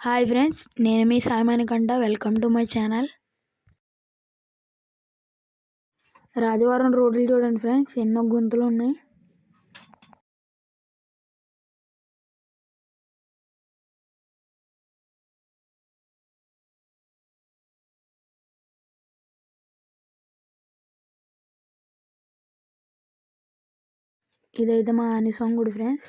Hi friends నేను మీ Saimanikanta welcome to my channel Rajavaram రోడ్లు చూడండి ఫ్రెండ్స్ ఎన్నో గుంతలు ఉన్నాయి. ఇదైతే మా ఆనిస్వామి గుడి ఫ్రెండ్స్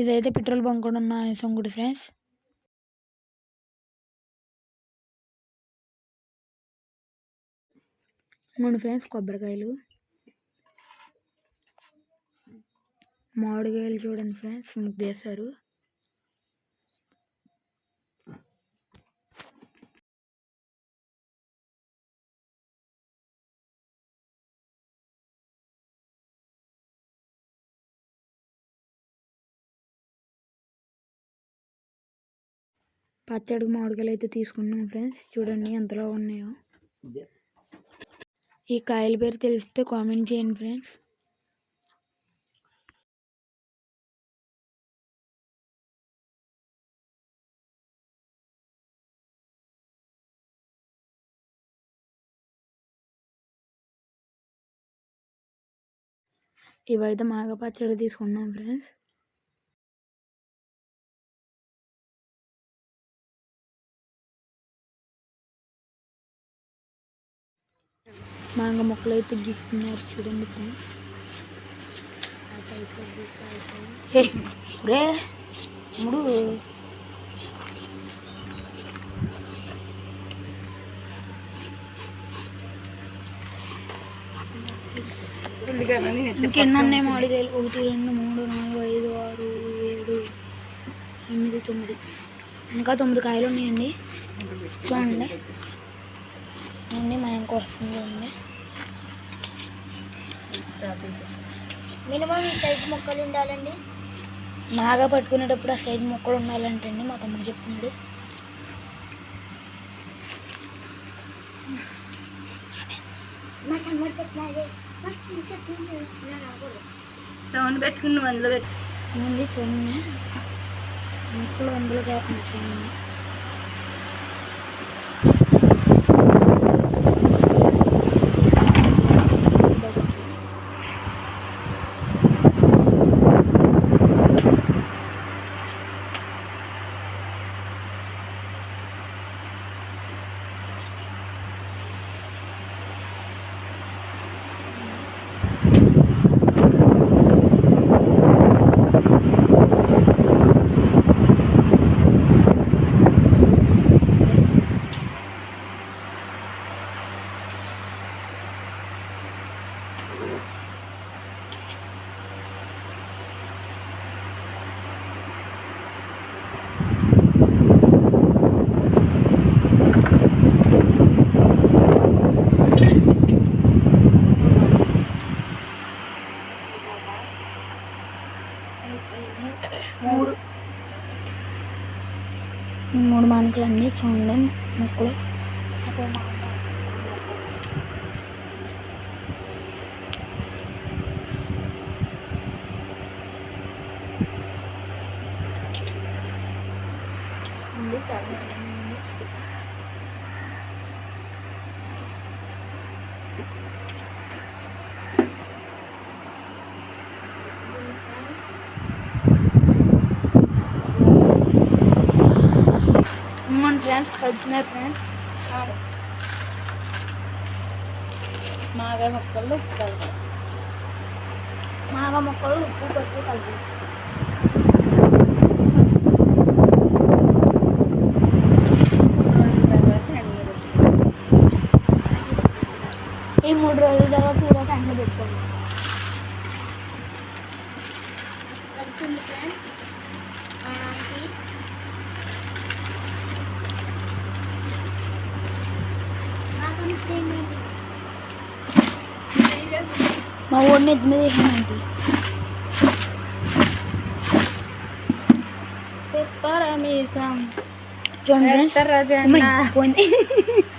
ఇదైతే పెట్రోల్ బంక్ కూడా ఉన్న ఆనిస్వామి గుడి ఫ్రెండ్స్. మూడు ఫ్రెండ్స్ కొబ్బరికాయలు. మామిడికాయలు చూడండి ఫ్రెండ్స్ ముగ్గేశారు. పచ్చడికి మామిడికాయలు అయితే తీసుకున్నాం ఫ్రెండ్స్. చూడండి ఎంతలో ఉన్నాయో. ఈ కాయల పేరు తెలిస్తే కామెంట్ చేయండి ఫ్రెండ్స్. ఇవైతే మాగ పచ్చడి తీసుకున్నాం ఫ్రెండ్స్. మాంగ మొక్కలు అయితే గీస్తున్నారు చూడండి ఫ్రెండ్స్ హే రే మూడు. ఇంకెన్ని మామిడికాయలు ఒకటి రెండు మూడు నాలుగు ఐదు ఆరు ఏడు ఎనిమిది తొమ్మిది. ఇంకా తొమ్మిది కాయలు ఉన్నాయండి. చూడండి. అండి మా ఇంకో వస్తుంది చూడండి మినిమం ఈ సైజు మొక్కలు ఉండాలండి. బాగా పట్టుకునేటప్పుడు ఆ సైజు మొక్కలు ఉండాలంటండి మా తమ్ముడు చెప్తున్నాడు. మా తమ్ముడు పెట్టినది చెప్తుంది సౌండ్ పెట్టుకుని అందులో పెట్టు. ఉంది చూడండి. మొక్కలు అందులో చూడండి. మూడు. మూడు మానకలు అన్నీ చూడండి మొక్కలు. చాలా ఉంది. మన ఫ్రెండ్స్ కలుపుతున్నాయి ఫ్రెండ్స్ మాగా మొక్కలు ఉప్పు కలుపు మాగా మొక్కలు ఉప్పు పప్పు కలుపు ఈ మూడు రోజుల తర్వాత ఈరోజు ఎండ పెట్టుకోండి. కలుపుతుంది friends. Mohamed me deja aquí. Sepárame, Sam. John Ranch. Esta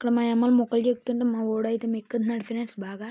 అక్కడ మా అమ్మలు మొక్కలు చెక్కుతుంటే మా ఊడైతే మెక్కుతున్నాడు ఫ్రెండ్స్ బాగా.